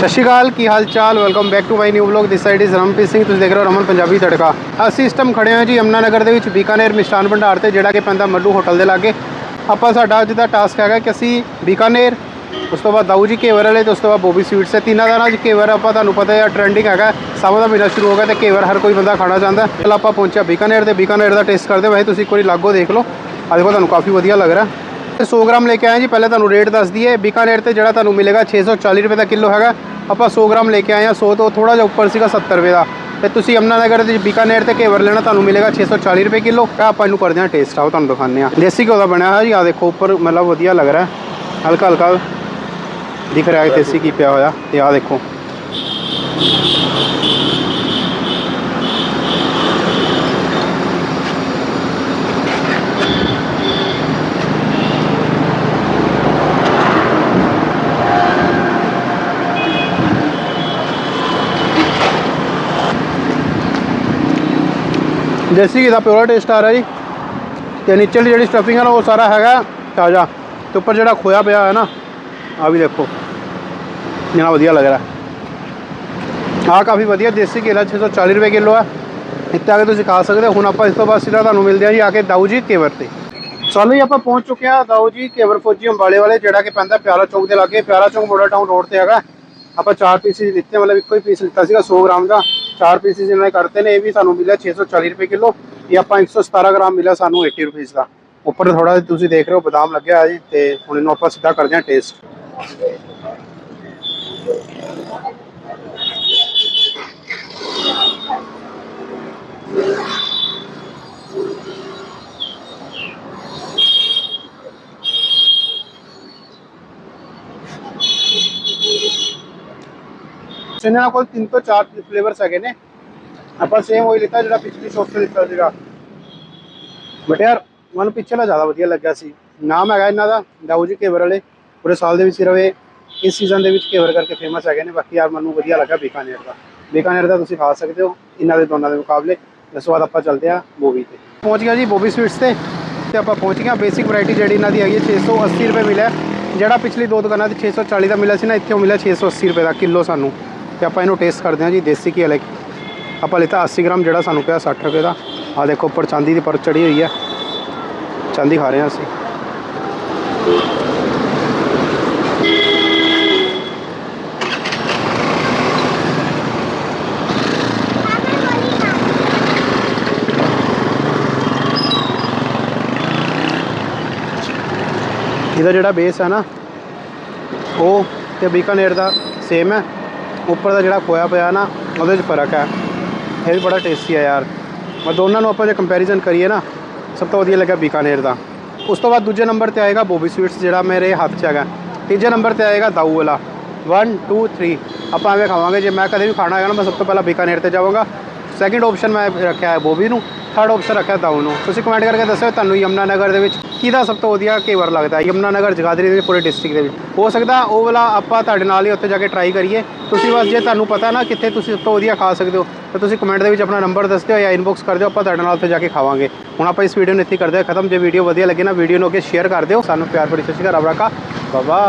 ਸਤਿ ਸ਼੍ਰੀ ਅਕਾਲ, ਕੀ ਹਾਲ ਚਾਲ? Welcome back to my new vlog this side is Ramanpreet Singh ਤੁਸੀਂ ਦੇਖ ਰਹੇ ਹੋ ਰਮਨ ਪੰਜਾਬੀ ਤੜਕਾ। ਅਸੀਂ ਇਸ ਟਾਈਮ ਖੜੇ ਹਾਂ ਜੀ ਯਮਨਾ ਨਗਰ ਦੇ ਵਿੱਚ ਬੀਕਾਨੇਰ ਮਿਸ਼ਟਾਨ ਭੰਡਾਰ ਤੇ, ਜਿਹੜਾ ਕਿ ਪੈਂਦਾ ਮੱਲੂ ਹੋਟਲ ਦੇ ਲਾਗੇ। ਆਪਾਂ ਸਾਡਾ ਅੱਜ ਦਾ ਟਾਸਕ ਹੈਗਾ ਕਿ ਅਸੀਂ ਬੀਕਾਨੇਰ, ਉਸ ਤੋਂ ਬਾਅਦ ਦਾਊ ਜੀ ਘੇਵਰ ਵਾਲੇ, ਤੇ ਉਸ ਤੋਂ ਬਾਅਦ ਬੋਬੀ ਸਵੀਟਸ ਹੈ ਤਿੰਨਾਂ ਦਾ ਨਾ ਅੱਜ ਘੇਵਰ ਆਪਾਂ ਤੁਹਾਨੂੰ ਪਤਾ ਹੈ ਟ੍ਰੈਂਡਿੰਗ ਹੈਗਾ। ਸਾਵਨ ਦਾ ਮਹੀਨਾ ਸ਼ੁਰੂ ਹੋ ਗਿਆ ਤੇ ਘੇਵਰ ਹਰ ਕੋਈ ਬੰਦਾ ਖਾਣਾ ਚਾਹੁੰਦਾ ਚਲ ਆਪਾਂ ਪਹੁੰਚਿਆ ਬੀਕਾਨੇਰ ਤੇ। ਬੀਕਾਨੇਰ ਦਾ ਟੇਸਟ ਕਰਦੇ ਵੈਸੇ ਤੁਸੀਂ ਇੱਕ ਵਾਰੀ ਲਾਗੋ ਦੇਖ ਲਓ। ਅੱਜ ਦੇਖੋ, ਤੁਹਾਨੂੰ ਕਾਫੀ ਵਧੀਆ ਲੱਗ ਰਿਹਾ। 100 ਗ੍ਰਾਮ ਲੈ ਕੇ ਆਏ ਜੀ। ਪਹਿਲੇ ਤੁਹਾਨੂੰ ਰੇਟ ਦੱਸ ਦਈਏ ਬੀਕਾਨੇਰ ਤੇ ਜਿਹੜਾ ਤੁਹਾਨੂੰ ਮਿਲੇਗਾ 640 ਰੁਪਏ ਦਾ ਕਿਲੋ ਹੈਗਾ। ਆਪਾਂ 100 ਗ੍ਰਾਮ ਲੈ ਕੇ ਆਏ ਆ 100 ਤੋਂ ਥੋੜਾ ਜਿਹਾ ਉੱਪਰ ਸੀਗਾ 70 ਰੁਪਏ ਦਾ। ਤੇ ਤੁਸੀਂ ਯਮਨਾ ਨਗਰ ਦੇ ਬੀਕਾਨੇਰ ਤੇ ਘੇਵਰ ਲੈਣਾ, ਤੁਹਾਨੂੰ ਮਿਲੇਗਾ 640 ਰੁਪਏ ਕਿਲੋ। ਤਾਂ ਆਪਾਂ ਇਹਨੂੰ ਕਰਦੇ ਹਾਂ ਟੇਸਟ ਆਓ ਤੁਹਾਨੂੰ ਦਿਖਾਉਂਦੇ ਆ ਦੇਸੀ ਘਿਓ ਦਾ ਬਣਿਆ ਹੋਇਆ ਜੀ। ਆ ਦੇਖੋ, ਉੱਪਰ ਮਤਲਬ ਵਧੀਆ ਲੱਗ ਰਿਹਾ। ਹਲਕਾ ਹਲਕਾ ਦਿਖ ਰਿਹਾ ਹੈ, ਦੇਸੀ ਕੀ ਪਿਆ ਹੋਇਆ। ਤੇ ਆ ਦੇਖੋ। ਦੇਸੀ ਘੀ ਦਾ ਪਿਓਰ ਟੇਸਟ ਆ ਰਿਹਾ ਜੀ। ਤੇ ਨੀਚੇ ਜਿਹੜੀ ਸਟਫਿੰਗ ਹੈ ਨਾ, ਉਹ ਸਾਰਾ ਹੈਗਾ ਤਾਜ਼ਾ। ਤੇ ਉੱਪਰ ਜਿਹੜਾ ਖੋਇਆ ਪਿਆ ਹੈ ਨਾ ਆ ਵੀ ਦੇਖੋ। ਜਿੰਨਾ ਵਧੀਆ ਲੱਗ ਰਿਹਾ। ਆ ਕਾਫੀ ਵਧੀਆ ਦੇਸੀ ਘੀ ਦਾ 640 ਰੁਪਏ ਕਿਲੋ ਹੈ ਇੱਥੇ ਆ ਕੇ ਤੁਸੀਂ ਖਾ ਸਕਦੇ ਹੋ। ਹੁਣ ਆਪਾਂ ਇਸ ਤੋਂ ਬਾਅਦ ਸਿੱਧਾ ਤੁਹਾਨੂੰ ਮਿਲਦੇ ਆ ਜੀ ਆ ਕੇ ਦਾਊ ਜੀ ਕੇਵਰ ਤੇ। ਚਲੋ ਜੀ, ਆਪਾਂ ਪਹੁੰਚ ਚੁੱਕੇ ਆ ਦਾਊ ਜੀ ਕੇਵਰ ਫੌਜੀ ਅੰਬਾਲੇ ਵਾਲੇ, ਜਿਹੜਾ ਕਿ ਪੈਂਦਾ ਪਿਆਰਾ ਚੌਂਕ ਦੇ ਲਾਗੇ। ਪਿਆਰਾ ਚੌਂਕ ਮੋੜਾ ਟਾਊਨ ਰੋਡ ਤੇ ਹੈਗਾ। ਆਪਾਂ ਚਾਰ ਪੀਸਿਸ ਲਿੱਤੇ ਮਤਲਬ ਇੱਕੋ ਹੀ ਪੀਸ ਲਿੱਤਾ ਸੀਗਾ 100 ਗ੍ਰਾਮ ਦਾ। ਚਾਰ ਪੀਸਿਸ ਇਹਨਾਂ ਨੇ ਕਰਤੇ ਨੇ, ਇਹ ਵੀ ਸਾਨੂੰ ਮਿਲਿਆ 640 ਰੁਪਏ ਕਿਲੋ। ਇਹ ਆਪਾਂ 117 ਗ੍ਰਾਮ ਮਿਲਿਆ ਸਾਨੂੰ 80 ਰੁਪਏ ਦਾ। ਉੱਪਰ ਥੋੜਾ ਤੁਸੀਂ ਦੇਖ ਰਹੇ ਹੋ, ਬਦਾਮ ਲੱਗਿਆ ਹੋਇਆ ਜੀ, ਤੇ ਹੁਣ ਇਹਨੂੰ ਆਪਾਂ ਸਿੱਧਾ ਕਰਦੇ ਹਾਂ ਟੇਸਟ ਇਹਨਾਂ ਕੋਲ ਤਿੰਨ ਤੋਂ ਚਾਰ ਫਲੇਵਰਸ ਹੈਗੇ ਨੇ। ਆਪਾਂ ਸੇਮ ਉਹੀ ਲਿੱਤਾ ਜਿਹੜਾ ਪਿਛਲੀ ਸੋਪ ਤੋਂ ਲਿੱਤਾ ਸੀਗਾ। ਬਟ ਯਾਰ, ਮੈਨੂੰ ਪਿਛਲਾ ਜ਼ਿਆਦਾ ਵਧੀਆ ਲੱਗਾ ਸੀ। ਨਾਮ ਹੈਗਾ ਇਹਨਾਂ ਦਾ ਦਾਊ ਜੀ ਕੇਵਰ ਵਾਲੇ। ਪੂਰੇ ਸਾਲ ਦੇ ਵਿੱਚ ਸਿਰਫ ਇਹ, ਇਸ ਸੀਜ਼ਨ ਦੇ ਵਿੱਚ ਕੇਵਰ ਕਰਕੇ ਫੇਮਸ ਹੈਗੇ ਨੇ। ਬਾਕੀ ਯਾਰ, ਮੈਨੂੰ ਵਧੀਆ ਲੱਗਾ ਬੀਕਾਨੇਰ ਦਾ। ਬੀਕਾਨੇਰ ਦਾ ਤੁਸੀਂ ਖਾ ਸਕਦੇ ਹੋ, ਇਹਨਾਂ ਦੇ ਦੋਨਾਂ ਦੇ ਮੁਕਾਬਲੇ। ਇਸ ਤੋਂ ਬਾਅਦ ਆਪਾਂ ਚੱਲਦੇ ਆ ਬੋਬੀ ਤੇ। ਪਹੁੰਚ ਗਿਆ ਜੀ ਬੋਬੀ ਸਵੀਟਸ ਤੇ। ਤੇ ਆਪਾਂ ਪਹੁੰਚ ਗਏ ਬੇਸਿਕ ਵੈਰਾਈਟੀ ਜਿਹੜੀ ਇਹਨਾਂ ਦੀ ਹੈਗੀ ਹੈ 680 ਰੁਪਏ ਮਿਲਿਆ। ਜਿਹੜਾ ਪਿਛਲੀ ਦੋ ਦੁਕਾਨਾਂ ਤੇ 640 ਦਾ ਮਿਲਿਆ ਸੀ ਨਾ, ਇੱਥੇ ਉਹ ਮਿਲਿਆ 680 ਰੁਪਏ ਦਾ ਕਿਲੋ ਸਾਨੂੰ। ਤੇ ਆਪਾਂ ਇਹਨੂੰ ਟੇਸਟ ਕਰਦੇ ਹਾਂ ਜੀ, ਦੇਸੀ ਘੀ ਵਾਲੇ। ਆਪਾਂ ਲਿੱਤਾ 80 ਗ੍ਰਾਮ ਜਿਹੜਾ ਸਾਨੂੰ ਪਿਆ 60 ਰੁਪਏ ਦਾ। ਆ ਦੇਖੋ ਉੱਪਰ ਚਾਂਦੀ ਦੀ ਪਰਤ ਚੜੀ ਹੋਈ ਹੈ। ਚਾਂਦੀ ਖਾ ਰਹੇ ਹਾਂ ਅਸੀਂ। ਇਹਦਾ ਜਿਹੜਾ ਬੇਸ ਹੈ ਨਾ, ਉਹ ਤੇ ਬੀਕਾਨੇਰ ਦਾ ਸੇਮ ਹੈ। ਉੱਪਰ ਦਾ ਜਿਹੜਾ ਖੋਇਆ ਪਿਆ ਨਾ, ਉਹਦੇ 'ਚ ਫ਼ਰਕ ਹੈ। ਇਹ ਵੀ ਬੜਾ ਟੇਸਟੀ ਹੈ ਯਾਰ। ਮੈਂ ਦੋਨਾਂ ਨੂੰ ਆਪਾਂ ਜੇ ਕੰਪੈਰੀਜ਼ਨ ਕਰੀਏ ਨਾ, ਸਭ ਤੋਂ ਵਧੀਆ ਲੱਗਾ ਬੀਕਾਨੇਰ ਦਾ। ਉਸ ਤੋਂ ਬਾਅਦ ਦੂਜੇ ਨੰਬਰ ਤੇ ਆਏਗਾ ਬੋਬੀ ਸਵੀਟਸ ਜਿਹੜਾ ਮੇਰੇ ਹੱਥ 'ਚ ਹੈਗਾ। ਤੀਜੇ ਨੰਬਰ ਤੇ ਆਏਗਾ ਦਾਊ ਵਾਲਾ। 1 2 3 ਆਪਾਂ ਐਵੇਂ ਖਾਵਾਂਗੇ, ਜੇ ਮੈਂ ਕਦੇ ਵੀ ਖਾਣਾ ਹੈਗਾ ਨਾ, ਮੈਂ ਸਭ ਤੋਂ ਪਹਿਲਾਂ ਬੀਕਾਨੇਰ ਤੇ ਜਾਵਾਂਗਾ ਸੈਕਿੰਡ ਆਪਸ਼ਨ ਮੈਂ ਰੱਖਿਆ ਹੈ ਬੋਬੀ ਨੂੰ ਥਰਡ ਆਪਸ਼ਨ ਰੱਖਿਆ ਦਾਊ ਨੂੰ। ਤੁਸੀਂ ਕਮੈਂਟ ਕਰਕੇ ਦੱਸਿਓ ਤੁਹਾਨੂੰ ਯਮਨਾ ਨਗਰ ਦੇ ਵਿੱਚ ਕਿਹਦਾ ਸਭ ਤੋਂ ਵਧੀਆ ਕੇਵਰ ਲੱਗਦਾ ਹੈ? ਯਮਨਾ ਨਗਰ ਜਗਾਦਰੀ ਦੇ ਪੂਰੇ ਡਿਸਟ੍ਰਿਕਟ ਦੇ ਵਿੱਚ। ਹੋ ਸਕਦਾ ਉਹ ਵਾਲਾ ਆਪਾਂ ਤੁਹਾਡੇ ਨਾਲ ਹੀ ਉੱਥੇ ਜਾ ਕੇ ਟਰਾਈ ਕਰੀਏ। ਤੁਸੀਂ ਬਸ ਜੇ ਤੁਹਾਨੂੰ ਪਤਾ ਨਾ ਕਿੱਥੇ ਤੁਸੀਂ ਸਭ ਤੋਂ ਵਧੀਆ ਖਾ ਸਕਦੇ ਹੋ, ਤਾਂ ਤੁਸੀਂ ਕਮੈਂਟ ਦੇ ਵਿੱਚ ਆਪਣਾ ਨੰਬਰ ਦੱਸ ਦਿਓ ਜਾਂ ਇਨਬਾਕਸ ਕਰ ਦਿਓ, ਆਪਾਂ ਤੁਹਾਡੇ ਨਾਲ ਉੱਥੇ ਜਾ ਕੇ ਖਾਵਾਂਗੇ। ਹੁਣ ਆਪਾਂ ਇਸ ਵੀਡੀਓ ਨੂੰ ਇੱਥੇ ਕਰਦੇ ਹਾਂ ਖਤਮ। ਜੇ ਵੀਡੀਓ ਵਧੀਆ ਲੱਗੇ ਨਾ ਵੀਡੀਓ ਨੂੰ ਅੱਗੇ ਸ਼ੇਅਰ ਕਰ ਦਿਓ। ਸਾਨੂੰ ਪਿਆਰ ਭਰੀ ਸਤਿ ਸ਼੍ਰੀ ਅਕਾਲ, ਰੱਬ ਰਾਖਾ ਬਾਬਾ